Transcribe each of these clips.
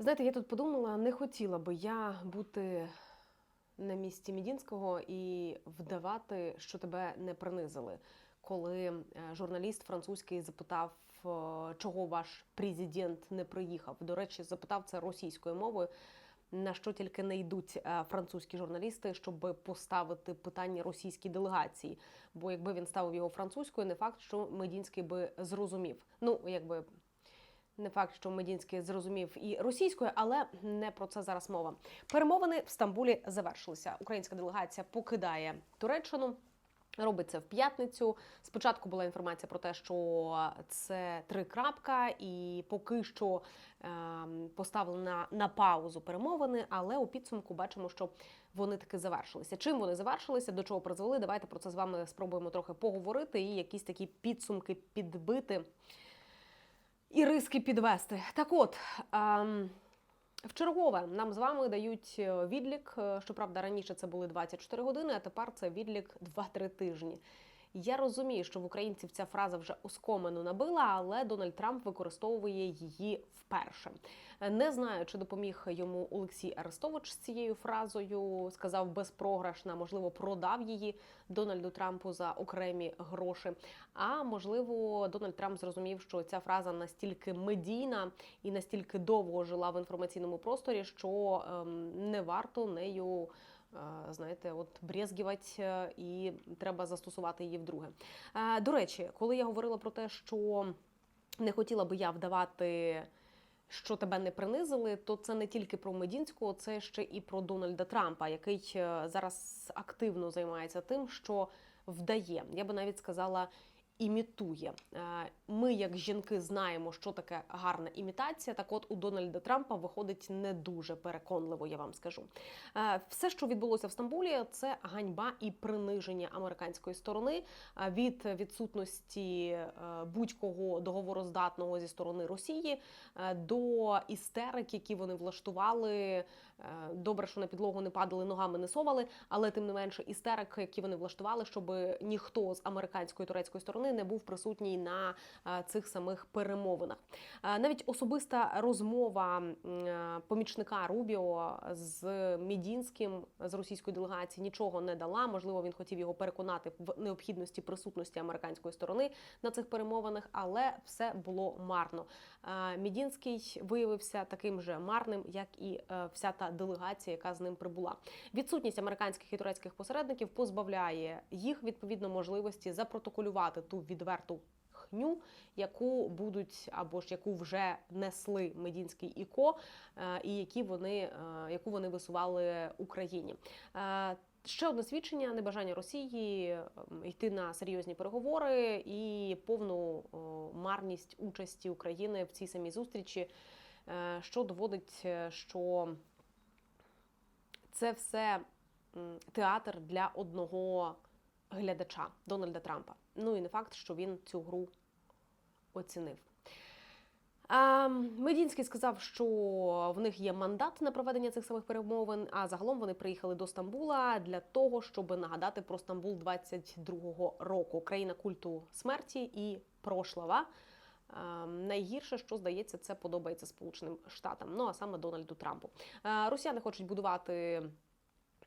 Знаєте, я тут подумала, не хотіла би я бути на місці Мідінського і вдавати, що тебе не принизили. Коли е, журналіст французький запитав, е, чого ваш президент не приїхав. До речі, запитав це російською мовою. На що тільки не йдуть е, французькі журналісти, щоб поставити питання російській делегації. Бо якби він ставив його французькою, не факт, що Медінський би зрозумів. Ну, якби не факт, що Медінський зрозумів і російською, але не про це зараз мова. Перемовини в Стамбулі завершилися. Українська делегація покидає Туреччину. Робить це в п'ятницю. Спочатку була інформація про те, що це три крапка, і поки що ем, поставлена на паузу перемовини. Але у підсумку бачимо, що вони таки завершилися. Чим вони завершилися, до чого призвели? Давайте про це з вами спробуємо трохи поговорити і якісь такі підсумки підбити і риски підвести. Так от. Ем, в чергове нам з вами дають е, відлік. Е, Щоправда, раніше це були 24 години, а тепер це відлік 2-3 тижні. Я розумію, що в українців ця фраза вже оскомину набила, але Дональд Трамп використовує її вперше. Не знаю, чи допоміг йому Олексій Арестович з цією фразою. Сказав безпрограшна, можливо, продав її Дональду Трампу за окремі гроші. А можливо, Дональд Трамп зрозумів, що ця фраза настільки медійна і настільки довго жила в інформаційному просторі, що ем, не варто нею. Е, Знаєте, от брезгівать і треба застосувати її вдруге. Е, До речі, коли я говорила про те, що не хотіла би я вдавати, що тебе не принизили, то це не тільки про Медінського, це ще і про Дональда Трампа, який е, зараз активно займається тим, що вдає. Я би навіть сказала. Імітує. Е, Ми, як жінки, знаємо, що таке гарна імітація. Так, от у Дональда Трампа виходить не дуже переконливо, я вам скажу. Е, Все, що відбулося в Стамбулі, це ганьба і приниження американської сторони е, від відсутності будь-кого договороздатного зі сторони Росії до істерик, які вони влаштували. Добре, що на підлогу не падали, ногами не совали, але тим не менше істерик, які вони влаштували, щоб ніхто з американської турецької сторони не був присутній на е, цих самих перемовинах. Е, Навіть особиста розмова е, помічника Рубіо з Мідінським з російської делегації нічого не дала. Можливо, він хотів його переконати в необхідності присутності американської сторони на цих перемовинах, але все було марно. Мідінський виявився таким же марним, як і вся та делегація, яка з ним прибула. Відсутність американських і турецьких посередників позбавляє їх відповідно можливості запротоколювати ту відверту хню, яку будуть або ж яку вже несли Медінський і Ко, е, і які вони, е, яку вони висували Україні. Е, Ще одне свідчення небажання Росії йти на серйозні переговори і повну марність участі України в цій самій зустрічі, що доводить, що це все театр для одного глядача Дональда Трампа. Ну і не факт, що він цю гру оцінив. А, Медінський сказав, що в них є мандат на проведення цих самих перемовин. А загалом вони приїхали до Стамбула для того, щоб нагадати про Стамбул 22-го року, країна культу смерті і прошлава. А, Найгірше, що здається, це подобається Сполученим Штатам. Ну а саме Дональду Трампу. А, Росіяни хочуть будувати.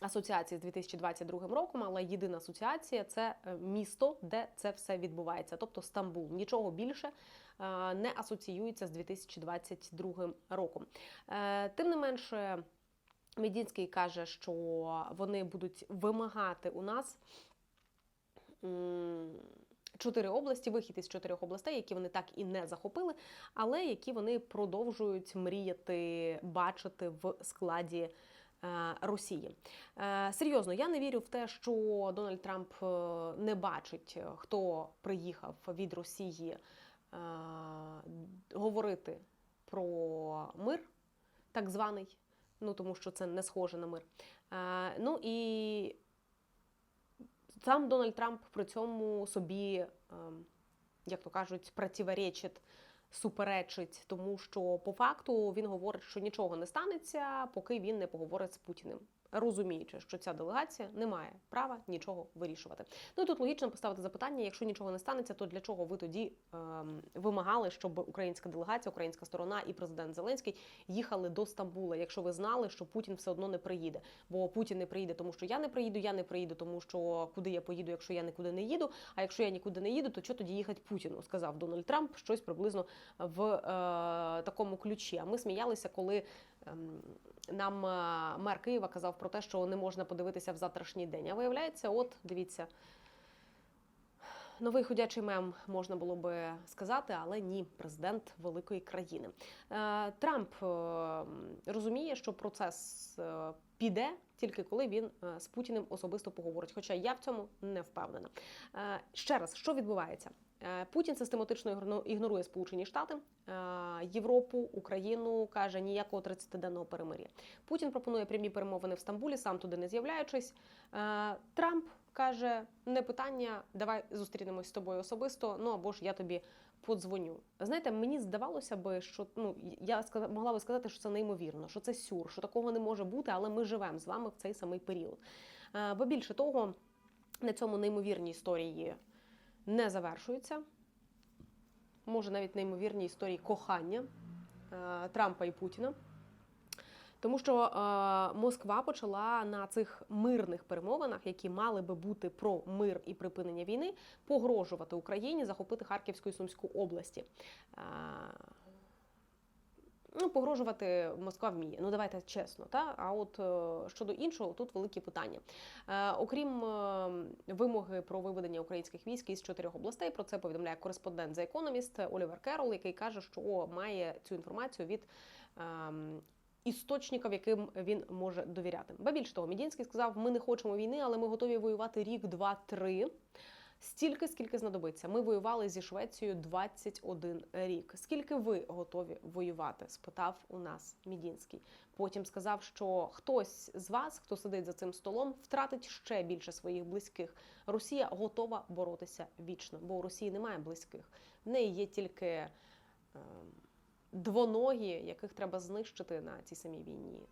Асоціації з 2022 роком, але єдина асоціація це е, місто, де це все відбувається, тобто Стамбул. Нічого більше е, не асоціюється з 2022 роком. Е, Тим не менше, Медінський каже, що вони будуть вимагати у нас. Чотири області, вихід із чотирьох областей, які вони так і не захопили, але які вони продовжують мріяти бачити в складі Росії. Е, Серйозно, я не вірю в те, що Дональд Трамп е, не бачить, е, хто приїхав від Росії е, говорити про мир, так званий. Ну тому що це не схоже на мир. Е, Ну і сам Дональд Трамп при цьому собі, ем, як то кажуть, противоречить, суперечить, тому що по факту він говорить, що нічого не станеться, поки він не поговорить з Путіним. розуміючи, що ця делегація не має права нічого вирішувати. Ну і тут логічно поставити запитання: якщо нічого не станеться, то для чого ви тоді ем, вимагали, щоб українська делегація, українська сторона і президент Зеленський їхали до Стамбула, якщо ви знали, що Путін все одно не приїде? Бо Путін не приїде, тому що я не приїду, я не приїду, тому що куди я поїду, якщо я нікуди не їду. А якщо я нікуди не їду, то що тоді їхати Путіну? Сказав Дональд Трамп щось приблизно в е, такому ключі. А ми сміялися, коли. ем, Нам е, мер Києва казав про те, що не можна подивитися в завтрашній день. А виявляється, от дивіться, новий ходячий мем можна було би сказати, але ні, президент великої країни. Е, Трамп е, розуміє, що процес піде тільки коли він з Путіним особисто поговорить. Хоча я в цьому не впевнена. Ще раз, що відбувається? Е, Путін систематично ігнорує- Сполучені Штати, е, Європу, Україну каже ніякого 30-денного перемир'я. Путін пропонує прямі перемовини в Стамбулі, сам туди не з'являючись. Е, Трамп каже: не питання, давай зустрінемось з тобою особисто. Ну або ж я тобі подзвоню. Знаєте, мені здавалося би, що ну я могла би сказати, що це неймовірно, що це сюр, що такого не може бути, але ми живемо з вами в цей самий період. Бо більше того, на цьому неймовірні історії не завершуються. Може, навіть неймовірні історії кохання е, Трампа і Путіна. Тому що е, Москва почала на цих мирних перемовинах, які мали би бути про мир і припинення війни, погрожувати Україні захопити Харківську і Сумську області. Е, Ну, погрожувати Москва вміє. Ну давайте чесно, та а от е, щодо іншого, тут великі питання. Е, окрім е, вимоги про виведення українських військ із чотирьох областей, про це повідомляє кореспондент за Economist Олівер Керол, який каже, що має цю інформацію від. ем, Істочників, яким він може довіряти. Ба більше того, Мідінський сказав: ми не хочемо війни, але ми готові воювати рік, два, три. Стільки, скільки знадобиться. Ми воювали зі Швецією 21 рік. Скільки ви готові воювати? спитав у нас Мідінський. Потім сказав, що хтось з вас, хто сидить за цим столом, втратить ще більше своїх близьких. Росія готова боротися вічно, бо у Росії немає близьких. В неї є тільки е, двоногі, яких треба знищити на цій самій війні.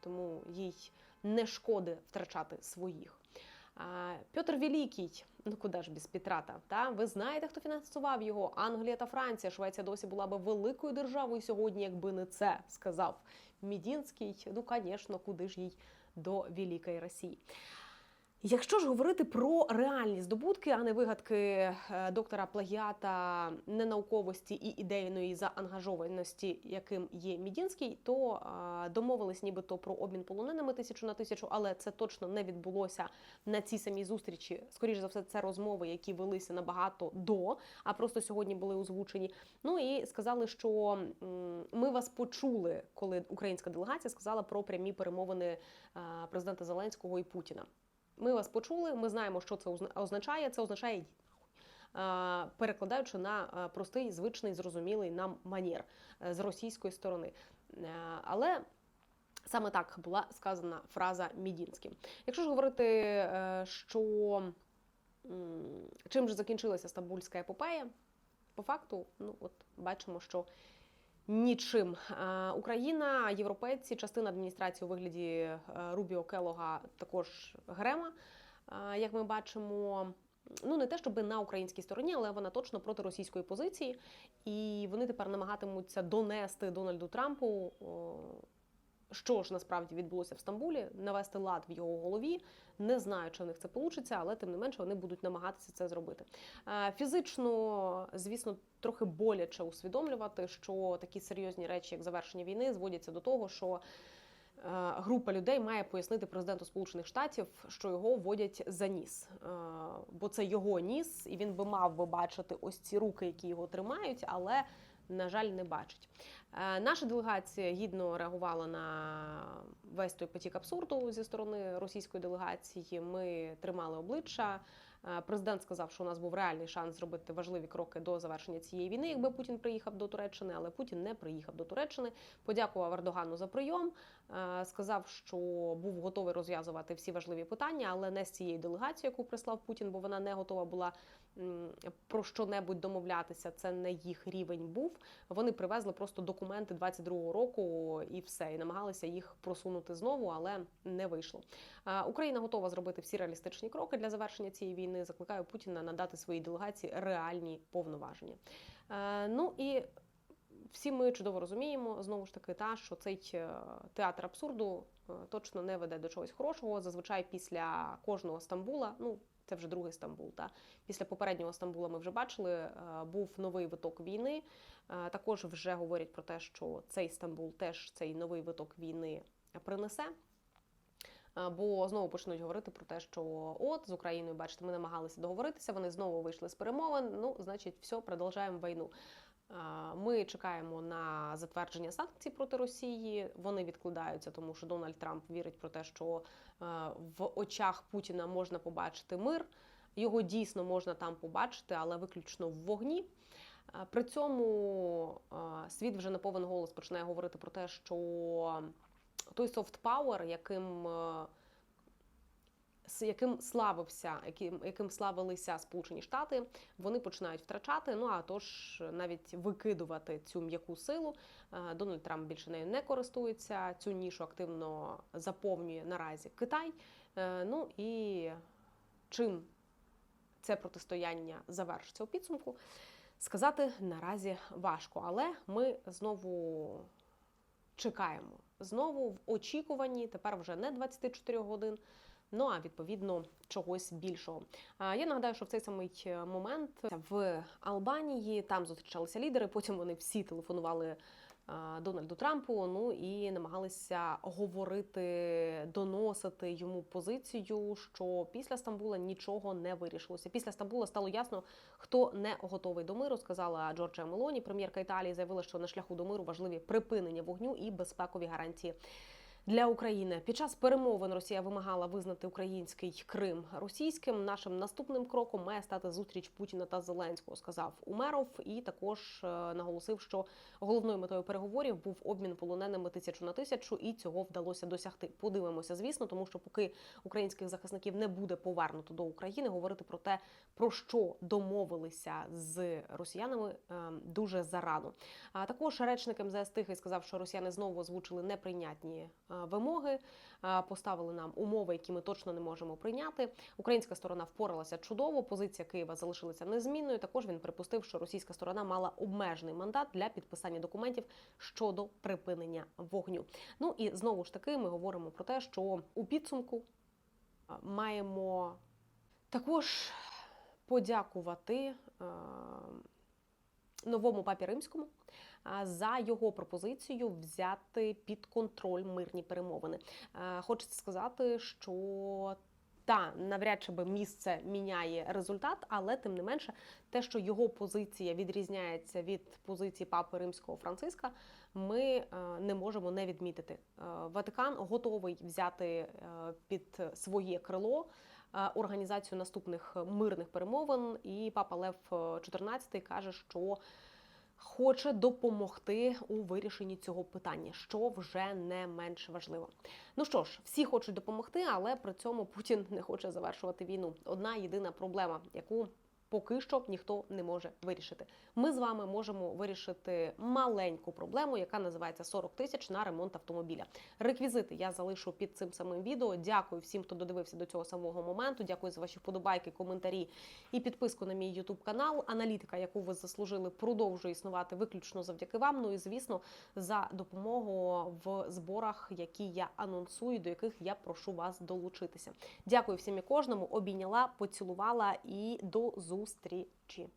Тому їй не шкоди втрачати своїх. Петр Великий, ну куди ж без Петрата? Та ви знаєте, хто фінансував його? Англія та Франція. Швеція досі була би великою державою сьогодні, якби не це, сказав Мідінський. Ну, звісно, куди ж їй до Великої Росії. Якщо ж говорити про реальні здобутки, а не вигадки е, доктора плагіата ненауковості і ідейної заангажованості, яким є Мідінський, то е, домовились нібито про обмін полоненими тисячу на тисячу, але це точно не відбулося на цій самій зустрічі. Скоріше за все, це розмови, які велися набагато до, а просто сьогодні були озвучені. Ну і сказали, що ми вас почули, коли українська делегація сказала про прямі перемовини е, президента Зеленського і Путіна. Ми вас почули, ми знаємо, що це озна- означає. Це означає перекладаючи на простий, звичний, зрозумілий нам манір е, з російської сторони. Е, Але саме так була сказана фраза Мідінським. Якщо ж говорити, е, що чим же закінчилася стамбульська епопея, по факту, ну от бачимо, що Нічим Е, Україна, європейці, частина адміністрації у вигляді е, Рубіо Келога, також Грема, е, як ми бачимо. Ну, не те, щоб на українській стороні, але вона точно проти російської позиції, і вони тепер намагатимуться донести Дональду Трампу, що ж насправді відбулося в Стамбулі, навести лад в його голові. Не знаю, чи в них це вийде, але тим не менше вони будуть намагатися це зробити. Е, Фізично, звісно, трохи боляче усвідомлювати, що такі серйозні речі, як завершення війни, зводяться до того, що е, група людей має пояснити президенту Сполучених Штатів, що його водять за ніс, Е, бо це його ніс, і він би мав би бачити ось ці руки, які його тримають, але. На жаль, не бачить. Е, Наша делегація гідно реагувала на весь той потік абсурду зі сторони російської делегації. Ми тримали обличчя. Е, Президент сказав, що у нас був реальний шанс зробити важливі кроки до завершення цієї війни, якби Путін приїхав до Туреччини, але Путін не приїхав до Туреччини. Подякував Ердогану за прийом. е, Сказав, що був готовий розв'язувати всі важливі питання, але не з цією делегацією, яку прислав Путін, бо вона не готова була про що-небудь домовлятися. Це не їх рівень був. Вони привезли просто документи 22-го року і все, і намагалися їх просунути знову, але не вийшло. Е, Україна готова зробити всі реалістичні кроки для завершення цієї війни. Закликаю Путіна надати своїй делегації реальні повноваження. Е, Ну і всі ми чудово розуміємо знову ж таки, та що цей е, театр абсурду е, точно не веде до чогось хорошого. Зазвичай після кожного Стамбула, ну це вже другий Стамбул. Та після попереднього Стамбула ми вже бачили, був новий виток війни. Також вже говорять про те, що цей Стамбул теж цей новий виток війни принесе. Е, Бо знову почнуть говорити про те, що от з Україною, бачите, ми намагалися договоритися. Вони знову вийшли з перемовин. Ну, значить, все, продовжуємо війну. Е, Ми чекаємо на затвердження санкцій проти Росії. Вони відкладаються, тому що Дональд Трамп вірить про те, що е, в очах Путіна можна побачити мир. Його дійсно можна там побачити, але виключно в вогні. При цьому світ вже на повен голос починає говорити про те, що той софт пауер, яким, е, яким славився, яким, яким славилися Сполучені Штати, вони починають втрачати. Ну а тож навіть викидувати цю м'яку силу. Е, Дональд Трамп більше нею не користується. Цю нішу активно заповнює наразі Китай. Е, Ну і чим це протистояння завершиться у підсумку, сказати наразі важко. Але ми знову чекаємо. Знову в очікуванні, тепер вже не 24 годин. Ну а відповідно чогось більшого. Я нагадаю, що в цей самий е, момент в Албанії там зустрічалися лідери. Потім вони всі телефонували Дональду Трампу. Ну і намагалися говорити, доносити йому позицію, що після Стамбула нічого не вирішилося. Після Стамбула стало ясно, хто не готовий до миру. Сказала Джорджія Мелоні. Прем'єрка Італії заявила, що на шляху до миру важливі припинення вогню і безпекові гарантії. Для України під час перемовин Росія вимагала визнати український Крим російським. Нашим наступним кроком має стати зустріч Путіна та Зеленського, сказав Умеров, і також е, наголосив, що головною метою переговорів був обмін полоненими тисячу на тисячу, і цього вдалося досягти. Подивимося, звісно, тому що поки українських захисників не буде повернуто до України, говорити про те, про що домовилися з росіянами, е, дуже зарано. А також речник МЗС Тихий сказав, що росіяни знову озвучили неприйнятні е, вимоги, е, поставили нам умови, які ми точно не можемо прийняти. Українська сторона впоралася чудово. Позиція Києва залишилася незмінною. Також він припустив, що російська сторона мала обмежений мандат для підписання документів щодо припинення вогню. Ну і знову ж таки, ми говоримо про те, що у підсумку е, маємо також подякувати е, новому папі римському за його пропозицію взяти під контроль мирні перемовини. Хочеться сказати, що та навряд чи би місце міняє результат, але тим не менше, те, що його позиція відрізняється від позиції папи римського Франциска, ми е, не можемо не відмітити. Е, Ватикан готовий взяти е, під своє крило організацію наступних мирних перемовин, і папа Лев XIV каже, що хоче допомогти у вирішенні цього питання, що вже не менш важливо. Ну що ж, всі хочуть допомогти, але при цьому Путін не хоче завершувати війну. Одна єдина проблема, яку поки що ніхто не може вирішити. Ми з вами можемо вирішити маленьку проблему, яка називається 40 тисяч на ремонт автомобіля. Реквізити я залишу під цим самим відео. Дякую всім, хто додивився до цього самого моменту. Дякую за ваші вподобайки, коментарі і підписку на мій YouTube канал. Аналітика, яку ви заслужили, продовжує існувати виключно завдяки вам. Ну і звісно, за допомогу в зборах, які я анонсую, до яких я прошу вас долучитися. Дякую всім і кожному. Обійняла, поцілувала і до зустрічі.